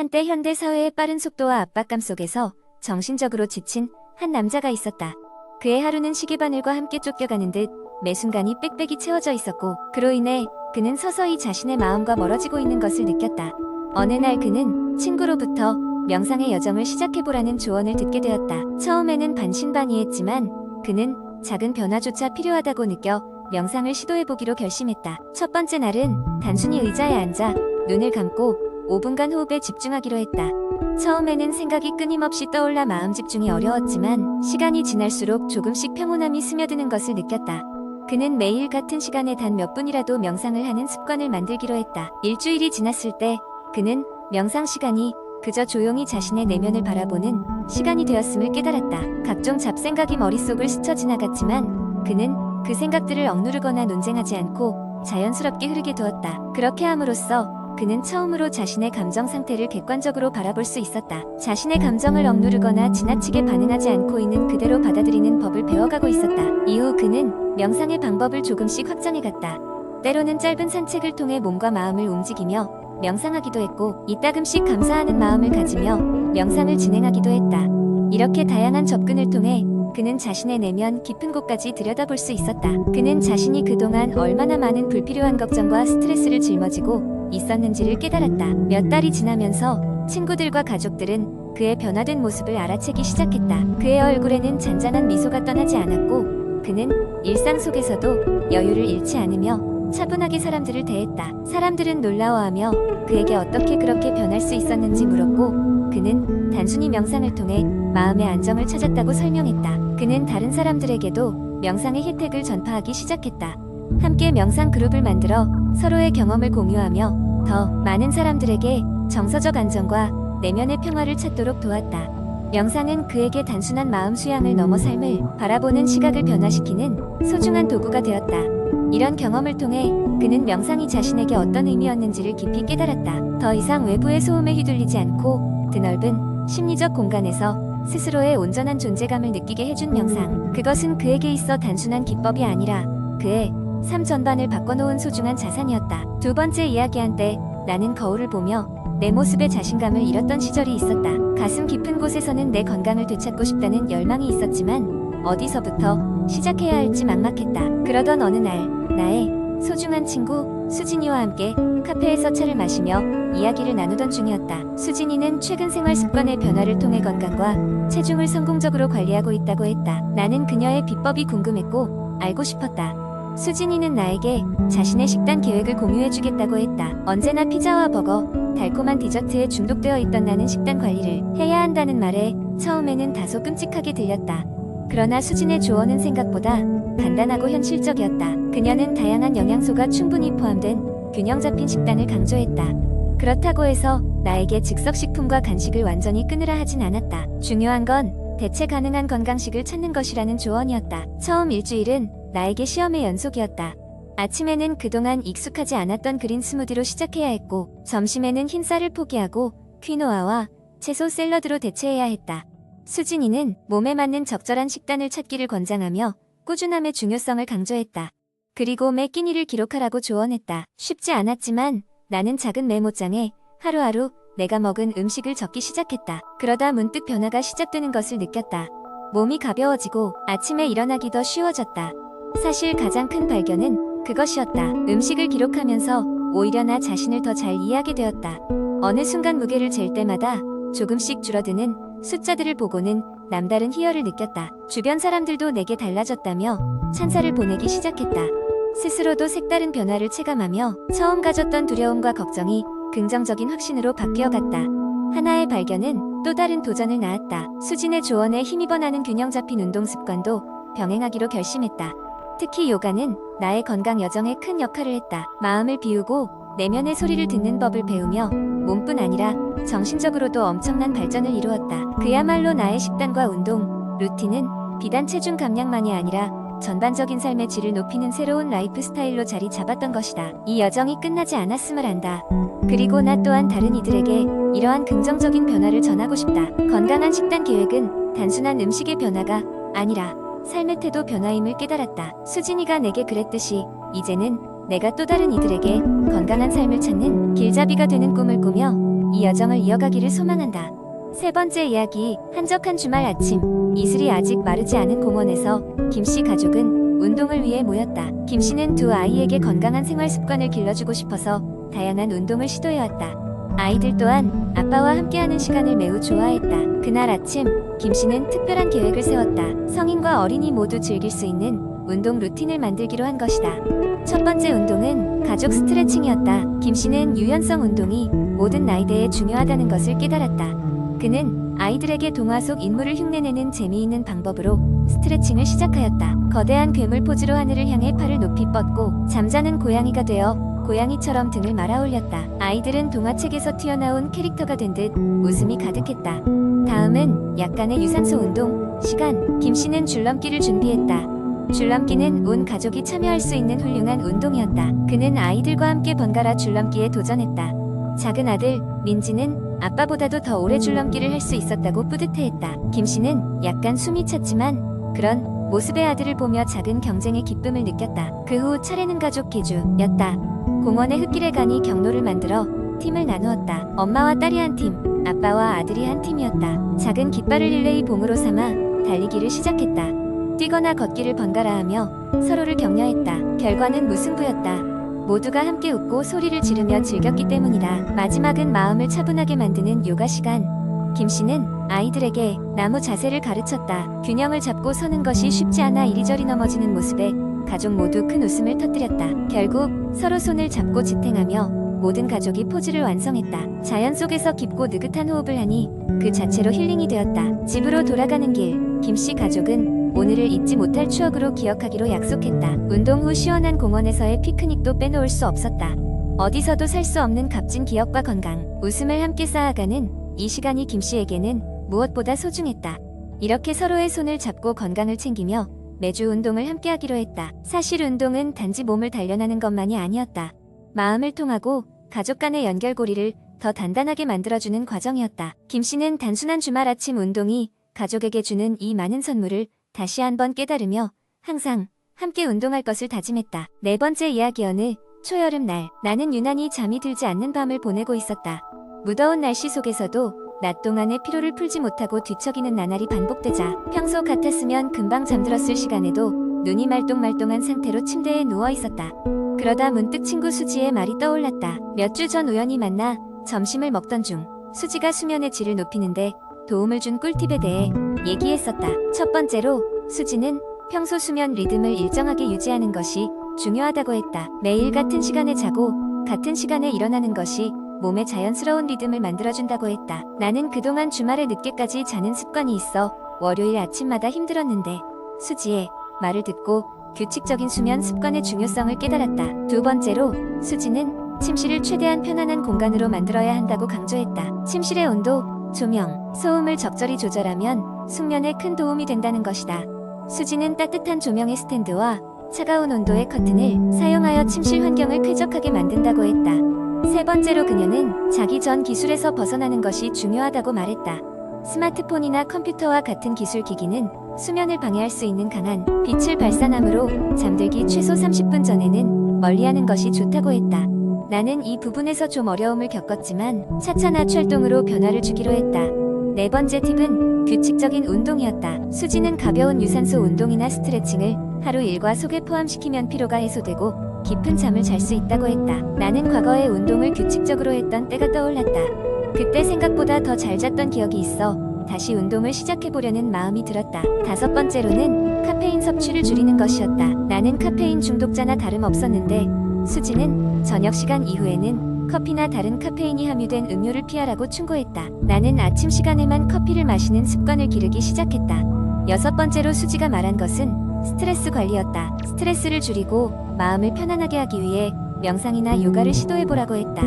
한때 현대 사회의 빠른 속도와 압박감 속에서 정신적으로 지친 한 남자가 있었다. 그의 하루는 시계바늘과 함께 쫓겨가는 듯 매 순간이 빽빽이 채워져 있었고 그로 인해 그는 서서히 자신의 마음과 멀어지고 있는 것을 느꼈다. 어느 날 그는 친구로부터 명상의 여정을 시작해보라는 조언을 듣게 되었다. 처음에는 반신반의했지만 그는 작은 변화조차 필요하다고 느껴 명상을 시도해보기로 결심했다. 첫 번째 날은 단순히 의자에 앉아 눈을 감고 5분간 호흡에 집중하기로 했다. 처음에는 생각이 끊임없이 떠올라 마음 집중이 어려웠지만 시간이 지날수록 조금씩 평온함이 스며드는 것을 느꼈다. 그는 매일 같은 시간에 단 몇 분이라도 명상을 하는 습관을 만들기로 했다. 일주일이 지났을 때 그는 명상 시간이 그저 조용히 자신의 내면을 바라보는 시간이 되었음을 깨달았다. 각종 잡생각이 머릿속을 스쳐 지나갔지만 그는 그 생각들을 억누르거나 논쟁하지 않고 자연스럽게 흐르게 두었다. 그렇게 함으로써 그는 처음으로 자신의 감정 상태를 객관적으로 바라볼 수 있었다. 자신의 감정을 억누르거나 지나치게 반응하지 않고 있는 그대로 받아들이는 법을 배워가고 있었다. 이후 그는 명상의 방법을 조금씩 확장해갔다. 때로는 짧은 산책을 통해 몸과 마음을 움직이며 명상하기도 했고 이따금씩 감사하는 마음을 가지며 명상을 진행하기도 했다. 이렇게 다양한 접근을 통해 그는 자신의 내면 깊은 곳까지 들여다볼 수 있었다. 그는 자신이 그동안 얼마나 많은 불필요한 걱정과 스트레스를 짊어지고 있었는지를 깨달았다. 몇 달이 지나면서 친구들과 가족들은 그의 변화된 모습을 알아채기 시작했다. 그의 얼굴에는 잔잔한 미소가 떠나지 않았고 그는 일상 속에서도 여유를 잃지 않으며 차분하게 사람들을 대했다. 사람들은 놀라워하며 그에게 어떻게 그렇게 변할 수 있었는지 물었고 그는 단순히 명상을 통해 마음의 안정을 찾았다고 설명했다. 그는 다른 사람들에게도 명상의 혜택을 전파하기 시작했다. 함께 명상 그룹을 만들어 서로의 경험을 공유하며 더 많은 사람들에게 정서적 안정과 내면의 평화를 찾도록 도왔다. 명상은 그에게 단순한 마음 수양을 넘어 삶을 바라보는 시각을 변화시키는 소중한 도구가 되었다. 이런 경험을 통해 그는 명상이 자신에게 어떤 의미였는지를 깊이 깨달았다. 더 이상 외부의 소음에 휘둘리지 않고 드넓은 심리적 공간에서 스스로의 온전한 존재감을 느끼게 해준 명상. 그것은 그에게 있어 단순한 기법이 아니라 그의 삶 전반을 바꿔놓은 소중한 자산이었다. 두 번째 이야기한 때 나는 거울을 보며 내 모습에 자신감을 잃었던 시절이 있었다. 가슴 깊은 곳에서는 내 건강을 되찾고 싶다는 열망이 있었지만 어디서부터 시작해야 할지 막막했다. 그러던 어느 날 나의 소중한 친구 수진이와 함께 카페에서 차를 마시며 이야기를 나누던 중이었다. 수진이는 최근 생활 습관의 변화를 통해 건강과 체중을 성공적으로 관리하고 있다고 했다. 나는 그녀의 비법이 궁금했고 알고 싶었다. 수진이는 나에게 자신의 식단 계획을 공유해주겠다고 했다. 언제나 피자와 버거, 달콤한 디저트에 중독되어 있던 나는 식단 관리를 해야 한다는 말에 처음에는 다소 끔찍하게 들렸다. 그러나 수진의 조언은 생각보다 간단하고 현실적이었다. 그녀는 다양한 영양소가 충분히 포함된 균형 잡힌 식단을 강조했다. 그렇다고 해서 나에게 즉석식품과 간식을 완전히 끊으라 하진 않았다. 중요한 건 대체 가능한 건강식을 찾는 것이라는 조언이었다. 처음 일주일은 나에게 시험의 연속이었다. 아침에는 그동안 익숙하지 않았던 그린 스무디로 시작해야 했고, 점심에는 흰쌀을 포기하고 퀴노아와 채소 샐러드로 대체해야 했다. 수진이는 몸에 맞는 적절한 식단을 찾기를 권장하며 꾸준함의 중요성을 강조했다. 그리고 매 끼니를 기록하라고 조언했다. 쉽지 않았지만 나는 작은 메모장에 하루하루 내가 먹은 음식을 적기 시작했다. 그러다 문득 변화가 시작되는 것을 느꼈다. 몸이 가벼워지고 아침에 일어나기 더 쉬워졌다. 사실 가장 큰 발견은 그것이었다. 음식을 기록하면서 오히려 나 자신을 더 잘 이해하게 되었다. 어느 순간 무게를 잴 때마다 조금씩 줄어드는 숫자들을 보고는 남다른 희열을 느꼈다. 주변 사람들도 내게 달라졌다며 찬사를 보내기 시작했다. 스스로도 색다른 변화를 체감하며 처음 가졌던 두려움과 걱정이 긍정적인 확신으로 바뀌어갔다. 하나의 발견은 또 다른 도전을 낳았다. 수진의 조언에 힘입어 나는 균형 잡힌 운동 습관도 병행하기로 결심했다. 특히 요가는 나의 건강 여정에 큰 역할을 했다. 마음을 비우고 내면의 소리를 듣는 법을 배우며 몸뿐 아니라 정신적으로도 엄청난 발전을 이루었다. 그야말로 나의 식단과 운동, 루틴은 비단 체중 감량만이 아니라 전반적인 삶의 질을 높이는 새로운 라이프 스타일로 자리 잡았던 것이다. 이 여정이 끝나지 않았음을 안다. 그리고 나 또한 다른 이들에게 이러한 긍정적인 변화를 전하고 싶다. 건강한 식단 계획은 단순한 음식의 변화가 아니라 삶의 태도 변화임을 깨달았다. 수진이가 내게 그랬듯이 이제는 내가 또 다른 이들에게 건강한 삶을 찾는 길잡이가 되는 꿈을 꾸며 이 여정을 이어가기를 소망한다. 세 번째 이야기, 한적한 주말 아침. 이슬이 아직 마르지 않은 공원에서 김씨 가족은 운동을 위해 모였다. 김 씨는 두 아이에게 건강한 생활 습관을 길러주고 싶어서 다양한 운동을 시도해왔다. 아이들 또한 아빠와 함께하는 시간을 매우 좋아했다. 그날 아침, 김 씨는 특별한 계획을 세웠다. 성인과 어린이 모두 즐길 수 있는 운동 루틴을 만들기로 한 것이다. 첫 번째 운동은 가족 스트레칭이었다. 김 씨는 유연성 운동이 모든 나이대에 중요하다는 것을 깨달았다. 그는 아이들에게 동화 속 인물을 흉내내는 재미있는 방법으로 스트레칭을 시작하였다. 거대한 괴물 포즈로 하늘을 향해 팔을 높이 뻗고 잠자는 고양이가 되어 고양이처럼 등을 말아 올렸다. 아이들은 동화책에서 튀어나온 캐릭터가 된 듯 웃음이 가득했다. 다음은 약간의 유산소 운동 시간. 김 씨는 줄넘기를 준비했다. 줄넘기는 온 가족이 참여할 수 있는 훌륭한 운동이었다. 그는 아이들과 함께 번갈아 줄넘기에 도전했다. 작은 아들 민지는 아빠보다도 더 오래 줄넘기를 할 수 있었다고 뿌듯해했다. 김 씨는 약간 숨이 찼지만 그런 모습의 아들을 보며 작은 경쟁의 기쁨을 느꼈다. 그 후 차례는 가족 개주였다. 공원의 흙길에 가니 경로를 만들어 팀을 나누었다. 엄마와 딸이 한 팀, 아빠와 아들이 한 팀이었다. 작은 깃발을 릴레이 봉으로 삼아 달리기를 시작했다. 뛰거나 걷기를 번갈아 하며 서로를 격려했다. 결과는 무승부였다. 모두가 함께 웃고 소리를 지르며 즐겼기 때문이다. 마지막은 마음을 차분하게 만드는 요가 시간. 김 씨는 아이들에게 나무 자세를 가르쳤다. 균형을 잡고 서는 것이 쉽지 않아 이리저리 넘어지는 모습에 가족 모두 큰 웃음을 터뜨렸다. 결국 서로 손을 잡고 지탱하며 모든 가족이 포즈를 완성했다. 자연 속에서 깊고 느긋한 호흡을 하니 그 자체로 힐링이 되었다. 집으로 돌아가는 길, 김씨 가족은 오늘을 잊지 못할 추억으로 기억하기로 약속했다. 운동 후 시원한 공원에서의 피크닉도 빼놓을 수 없었다. 어디서도 살 수 없는 값진 기억과 건강, 웃음을 함께 쌓아가는 이 시간이 김 씨에게는 무엇보다 소중했다. 이렇게 서로의 손을 잡고 건강을 챙기며 매주 운동을 함께 하기로 했다. 사실 운동은 단지 몸을 단련하는 것만이 아니었다. 마음을 통하고 가족 간의 연결고리를 더 단단하게 만들어주는 과정이었다. 김 씨는 단순한 주말 아침 운동이 가족에게 주는 이 많은 선물을 다시 한번 깨달으며 항상 함께 운동할 것을 다짐했다. 네 번째 이야기 어느 초여름 날 나는 유난히 잠이 들지 않는 밤을 보내고 있었다. 무더운 날씨 속에서도 낮 동안의 피로를 풀지 못하고 뒤척이는 나날이 반복되자 평소 같았으면 금방 잠들었을 시간에도 눈이 말똥말똥한 상태로 침대에 누워 있었다. 그러다 문득 친구 수지의 말이 떠올랐다. 몇 주 전 우연히 만나 점심을 먹던 중 수지가 수면의 질을 높이는데 도움을 준 꿀팁에 대해 얘기했었다. 첫 번째로 수지는 평소 수면 리듬을 일정하게 유지하는 것이 중요하다고 했다. 매일 같은 시간에 자고 같은 시간에 일어나는 것이 몸의 자연스러운 리듬을 만들어준다고 했다. 나는 그동안 주말에 늦게까지 자는 습관이 있어 월요일 아침마다 힘들었는데 수지의 말을 듣고 규칙적인 수면 습관의 중요성을 깨달았다. 두 번째로 수지는 침실을 최대한 편안한 공간으로 만들어야 한다고 강조했다. 침실의 온도, 조명, 소음을 적절히 조절하면 숙면에 큰 도움이 된다는 것이다. 수지는 따뜻한 조명의 스탠드와 차가운 온도의 커튼을 사용하여 침실 환경을 쾌적하게 만든다고 했다. 세 번째로 그녀는 자기 전 기술에서 벗어나는 것이 중요하다고 말했다. 스마트폰이나 컴퓨터와 같은 기술 기기는 수면을 방해할 수 있는 강한 빛을 발산하므로 잠들기 최소 30분 전에는 멀리하는 것이 좋다고 했다. 나는 이 부분에서 좀 어려움을 겪었지만 차차나 철동으로 변화를 주기로 했다. 네 번째 팁은 규칙적인 운동이었다. 수지는 가벼운 유산소 운동이나 스트레칭을 하루 일과 속에 포함시키면 피로가 해소되고 깊은 잠을 잘 수 있다고 했다. 나는 과거에 운동을 규칙적으로 했던 때가 떠올랐다. 그때 생각보다 더 잘 잤던 기억이 있어 다시 운동을 시작해보려는 마음이 들었다. 다섯 번째로는 카페인 섭취를 줄이는 것이었다. 나는 카페인 중독자나 다름없었는데 수지는 저녁 시간 이후에는 커피나 다른 카페인이 함유된 음료를 피하라고 충고했다. 나는 아침 시간에만 커피를 마시는 습관을 기르기 시작했다. 여섯 번째로 수지가 말한 것은 스트레스 관리였다. 스트레스를 줄이고 마음을 편안하게 하기 위해 명상이나 요가를 시도해보라고 했다.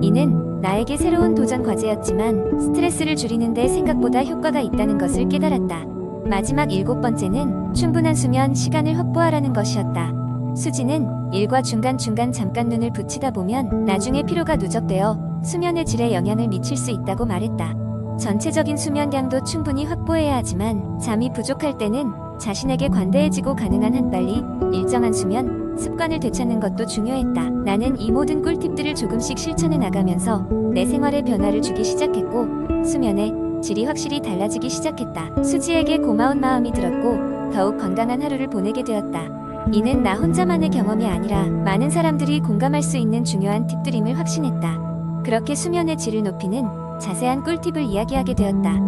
이는 나에게 새로운 도전 과제였지만 스트레스를 줄이는데 생각보다 효과가 있다는 것을 깨달았다. 마지막 일곱 번째는 충분한 수면 시간을 확보하라는 것이었다. 수지는 일과 중간중간 잠깐 눈을 붙이다 보면 나중에 피로가 누적되어 수면의 질에 영향을 미칠 수 있다고 말했다. 전체적인 수면량도 충분히 확보해야 하지만 잠이 부족할 때는 자신에게 관대해지고 가능한 한 빨리 일정한 수면 습관을 되찾는 것도 중요했다. 나는 이 모든 꿀팁들을 조금씩 실천해 나가면서 내 생활에 변화를 주기 시작했고 수면의 질이 확실히 달라지기 시작했다. 수지에게 고마운 마음이 들었고 더욱 건강한 하루를 보내게 되었다. 이는 나 혼자만의 경험이 아니라 많은 사람들이 공감할 수 있는 중요한 팁들임을 확신했다. 그렇게 수면의 질을 높이는 자세한 꿀팁을 이야기하게 되었다.